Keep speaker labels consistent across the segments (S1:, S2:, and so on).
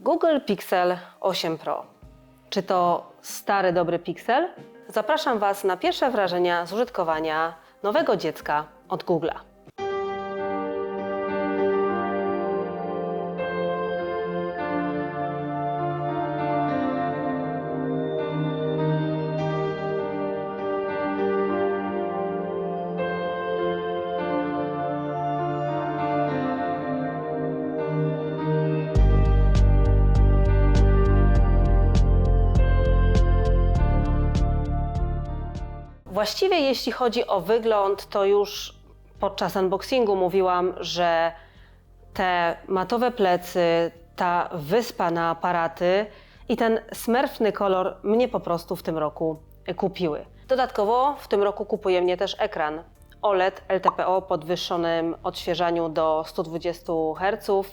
S1: Google Pixel 8 Pro. Czy to stary, dobry Pixel? Zapraszam Was na pierwsze wrażenia z użytkowania nowego dziecka od Google'a. Właściwie jeśli chodzi o wygląd, to już podczas unboxingu mówiłam, że te matowe plecy, ta wyspa na aparaty i ten smerfny kolor mnie po prostu w tym roku kupiły. Dodatkowo w tym roku kupuje mnie też ekran OLED LTPO podwyższonym odświeżaniu do 120 Hz,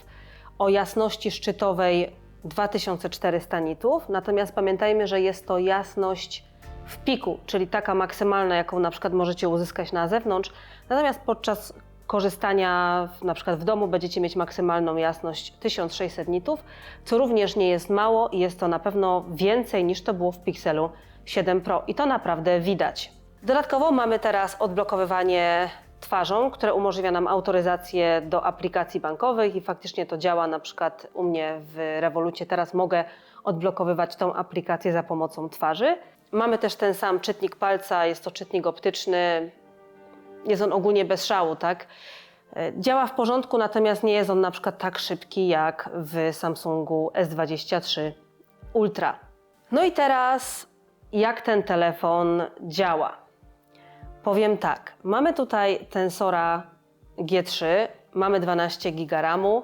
S1: o jasności szczytowej 2400 nitów, natomiast pamiętajmy, że jest to jasność w piku, czyli taka maksymalna, jaką na przykład możecie uzyskać na zewnątrz. Natomiast podczas korzystania na przykład w domu będziecie mieć maksymalną jasność 1600 nitów, co również nie jest mało i jest to na pewno więcej niż to było w Pixelu 7 Pro i to naprawdę widać. Dodatkowo mamy teraz odblokowywanie twarzą, które umożliwia nam autoryzację do aplikacji bankowych i faktycznie to działa na przykład u mnie w Revolucie. Teraz mogę odblokowywać tą aplikację za pomocą twarzy. Mamy też ten sam czytnik palca, jest to czytnik optyczny. Jest on ogólnie bez szału, tak? E, Działa w porządku, natomiast nie jest on na przykład tak szybki jak w Samsungu S23 Ultra. No i teraz jak ten telefon działa? Powiem tak, mamy tutaj tensora G3, mamy 12 GB RAMu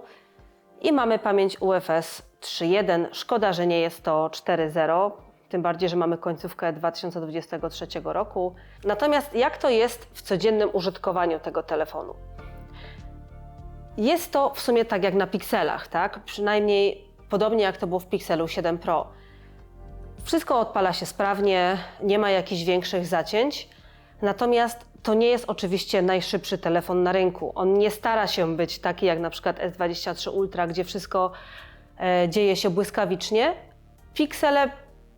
S1: i mamy pamięć UFS 3.1. Szkoda, że nie jest to 4.0, tym bardziej, że mamy końcówkę 2023 roku. Natomiast jak to jest w codziennym użytkowaniu tego telefonu? Jest to w sumie tak jak na pikselach, tak? Przynajmniej podobnie jak to było w Pixelu 7 Pro. Wszystko odpala się sprawnie, nie ma jakichś większych zacięć. Natomiast to nie jest oczywiście najszybszy telefon na rynku. On nie stara się być taki jak na przykład S23 Ultra, gdzie wszystko e, dzieje się błyskawicznie. Pixele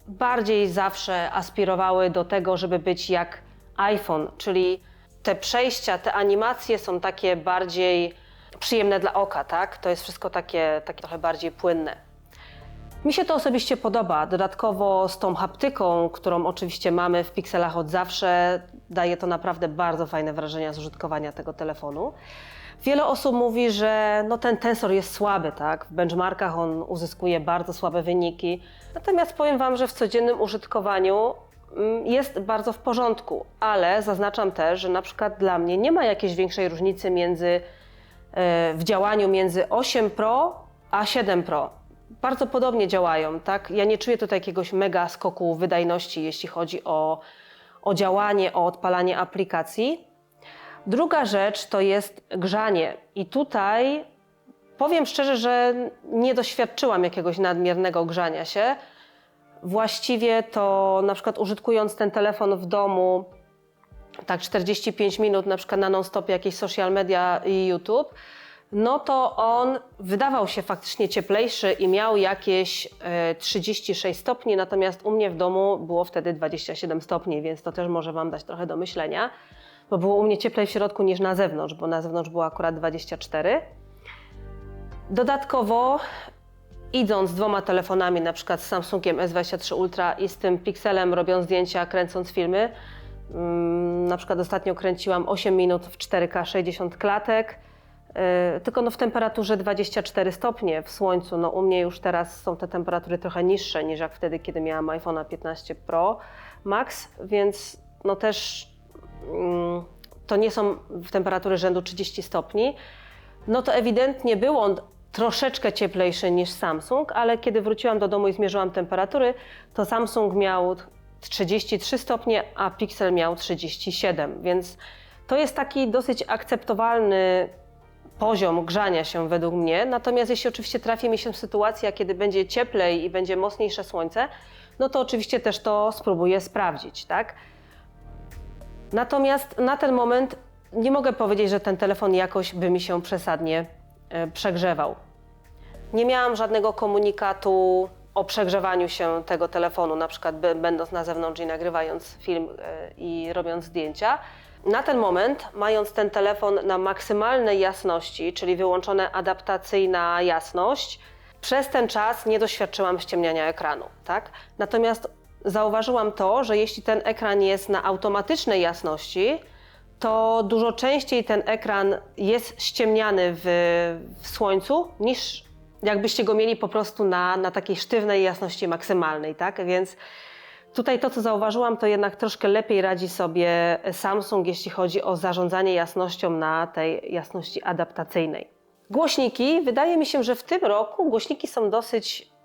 S1: bardziej zawsze aspirowały do tego, żeby być jak iPhone, czyli te przejścia, te animacje są takie bardziej przyjemne dla oka, tak? To jest wszystko takie, takie trochę bardziej płynne. Mi się to osobiście podoba. Dodatkowo z tą haptyką, którą oczywiście mamy w pikselach od zawsze, daje to naprawdę bardzo fajne wrażenia z użytkowania tego telefonu. Wiele osób mówi, że no ten tensor jest słaby, tak? W benchmarkach on uzyskuje bardzo słabe wyniki. Natomiast powiem Wam, że w codziennym użytkowaniu mm, jest bardzo w porządku, ale zaznaczam też, że na przykład dla mnie nie ma jakiejś większej różnicy między e, w działaniu między 8 Pro a 7 Pro. Bardzo podobnie działają, tak? Ja nie czuję tutaj jakiegoś mega skoku wydajności, jeśli chodzi o, o działanie, o odpalanie aplikacji. Druga rzecz to jest grzanie. I tutaj powiem szczerze, że nie doświadczyłam jakiegoś nadmiernego grzania się. Właściwie to na przykład użytkując ten telefon w domu, tak 45 minut na przykład na non-stopie jakieś social media i YouTube, no to on wydawał się faktycznie cieplejszy i miał jakieś e, 36 stopni, natomiast u mnie w domu było wtedy 27 stopni, więc to też może Wam dać trochę do myślenia, bo było u mnie cieplej w środku niż na zewnątrz, bo na zewnątrz było akurat 24. Dodatkowo idąc dwoma telefonami, na przykład z Samsungiem S23 Ultra i z tym Pixelem, robiąc zdjęcia, kręcąc filmy, mm, na przykład ostatnio kręciłam 8 minut w 4K 60 klatek, tylko no w temperaturze 24 stopnie w słońcu. No u mnie już teraz są te temperatury trochę niższe niż jak wtedy, kiedy miałam iPhone'a 15 Pro Max, więc no też mm, to nie są temperatury rzędu 30 stopni. No to ewidentnie był on troszeczkę cieplejszy niż Samsung, ale kiedy wróciłam do domu i zmierzyłam temperatury, to Samsung miał 33 stopnie, a Pixel miał 37, więc to jest taki dosyć akceptowalny poziom grzania się według mnie. Natomiast jeśli oczywiście trafi mi się sytuacja, kiedy będzie cieplej i będzie mocniejsze słońce, no to oczywiście też to spróbuję sprawdzić, tak? Natomiast na ten moment nie mogę powiedzieć, że ten telefon jakoś by mi się przesadnie e, przegrzewał. Nie miałam żadnego komunikatu o przegrzewaniu się tego telefonu, na przykład będąc na zewnątrz i nagrywając film e, i robiąc zdjęcia. Na ten moment, mając ten telefon na maksymalnej jasności, czyli wyłączona adaptacyjna jasność, przez ten czas nie doświadczyłam ściemniania ekranu. Tak? Natomiast zauważyłam to, że jeśli ten ekran jest na automatycznej jasności, to dużo częściej ten ekran jest ściemniany w, w słońcu niż jakbyście go mieli po prostu na, na takiej sztywnej jasności maksymalnej, tak? Więc tutaj to, co zauważyłam, to jednak troszkę lepiej radzi sobie Samsung, jeśli chodzi o zarządzanie jasnością na tej jasności adaptacyjnej. Głośniki, wydaje mi się, że w tym roku głośniki są dosyć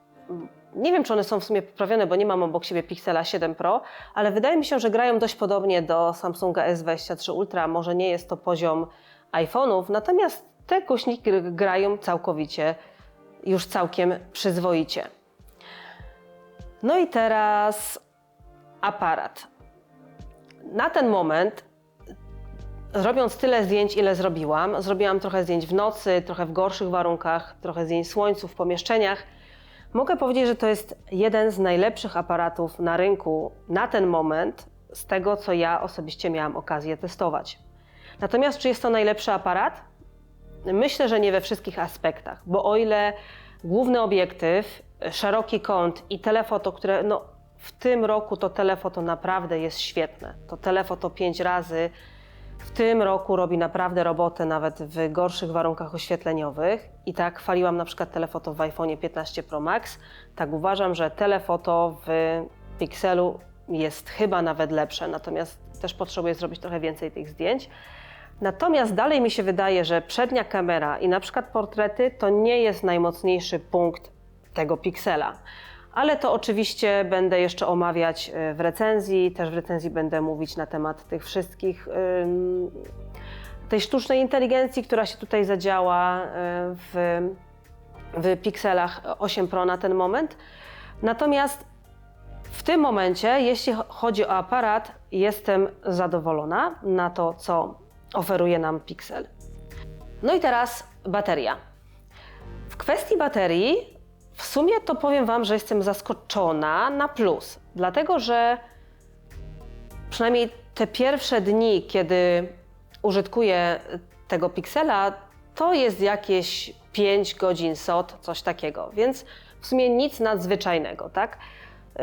S1: nie wiem, czy one są w sumie poprawione, bo nie mam obok siebie Pixela 7 Pro, ale wydaje mi się, że grają dość podobnie do Samsunga S23 Ultra. Może nie jest to poziom iPhone'ów, natomiast te głośniki gr- grają całkowicie, już całkiem przyzwoicie. No i teraz aparat. Na ten moment, robiąc tyle zdjęć, ile zrobiłam, zrobiłam trochę zdjęć w nocy, trochę w gorszych warunkach, trochę zdjęć w słońcu, w pomieszczeniach. Mogę powiedzieć, że to jest jeden z najlepszych aparatów na rynku na ten moment, z tego co ja osobiście miałam okazję testować. Natomiast czy jest to najlepszy aparat? Myślę, że nie we wszystkich aspektach, bo o ile główny obiektyw, szeroki kąt i telefoto, które no, w tym roku to telefoto naprawdę jest świetne. To telefoto 5 razy w tym roku robi naprawdę robotę nawet w gorszych warunkach oświetleniowych. I tak chwaliłam na przykład telefoto w iPhone 15 Pro Max. Tak uważam, że telefoto w Pixelu jest chyba nawet lepsze, natomiast też potrzebuję zrobić trochę więcej tych zdjęć. Natomiast dalej mi się wydaje, że przednia kamera i na przykład portrety to nie jest najmocniejszy punkt tego Pixela. Ale to oczywiście będę jeszcze omawiać e, w recenzji. Też w recenzji będę mówić na temat tych wszystkich, tej sztucznej inteligencji, która się tutaj zadziała e, w, w Pixelach 8 Pro na ten moment. Natomiast w tym momencie, jeśli cho- chodzi o aparat, jestem zadowolona na to, co oferuje nam Pixel. No i teraz bateria. W kwestii baterii, w sumie to powiem Wam, że jestem zaskoczona na plus, dlatego że przynajmniej te pierwsze dni, kiedy użytkuję tego Pixela, to jest jakieś 5 godzin SOT, coś takiego, więc w sumie nic nadzwyczajnego, tak?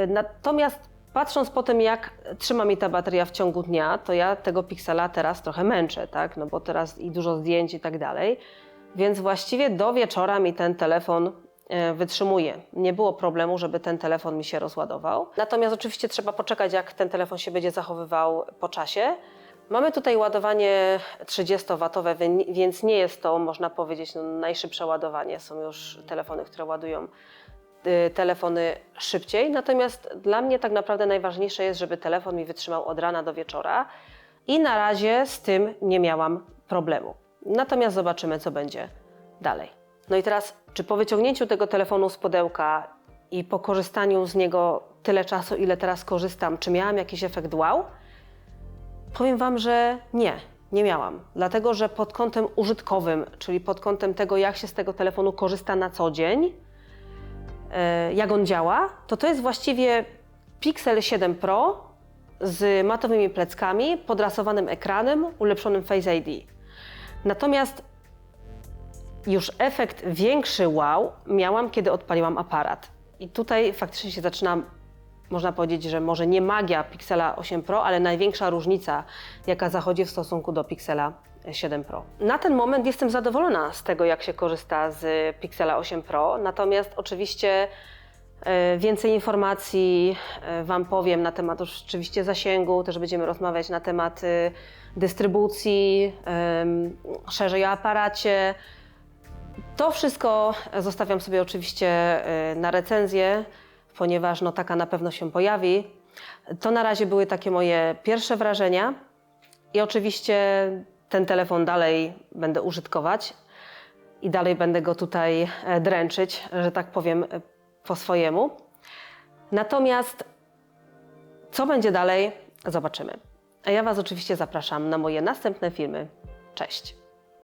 S1: Natomiast patrząc po tym, jak trzyma mi ta bateria w ciągu dnia, to ja tego Pixela teraz trochę męczę, tak? No bo teraz i dużo zdjęć i tak dalej. Więc właściwie do wieczora mi ten telefon wytrzymuje. Nie było problemu, żeby ten telefon mi się rozładował. Natomiast oczywiście trzeba poczekać, jak ten telefon się będzie zachowywał po czasie. Mamy tutaj ładowanie 30W, wy- więc nie jest to, można powiedzieć, no, najszybsze ładowanie. Są już telefony, które ładują y, telefony szybciej. Natomiast dla mnie tak naprawdę najważniejsze jest, żeby telefon mi wytrzymał od rana do wieczora i na razie z tym nie miałam problemu. Natomiast zobaczymy, co będzie dalej. No i teraz, czy po wyciągnięciu tego telefonu z pudełka i po korzystaniu z niego tyle czasu, ile teraz korzystam, czy miałam jakiś efekt wow? Powiem Wam, że nie, nie miałam. Dlatego, że pod kątem użytkowym, czyli pod kątem tego, jak się z tego telefonu korzysta na co dzień, e, jak on działa, to to jest właściwie Pixel 7 Pro z matowymi pleckami, podrasowanym ekranem, ulepszonym Face ID. Natomiast już efekt większy wow miałam, kiedy odpaliłam aparat. I tutaj faktycznie się zaczyna, można powiedzieć, że może nie magia Pixela 8 Pro, ale największa różnica, jaka zachodzi w stosunku do Pixela 7 Pro. Na ten moment jestem zadowolona z tego, jak się korzysta z Pixela 8 Pro, natomiast oczywiście e, więcej informacji e, Wam powiem na temat oczywiście zasięgu, też będziemy rozmawiać na temat y, dystrybucji, szerzej o aparacie, to wszystko zostawiam sobie oczywiście y, na recenzję, ponieważ no, taka na pewno się pojawi. To na razie były takie moje pierwsze wrażenia i oczywiście ten telefon dalej będę użytkować i dalej będę go tutaj e, dręczyć, że tak powiem e, po swojemu. Natomiast co będzie dalej, zobaczymy. A ja Was oczywiście zapraszam na moje następne filmy. Cześć!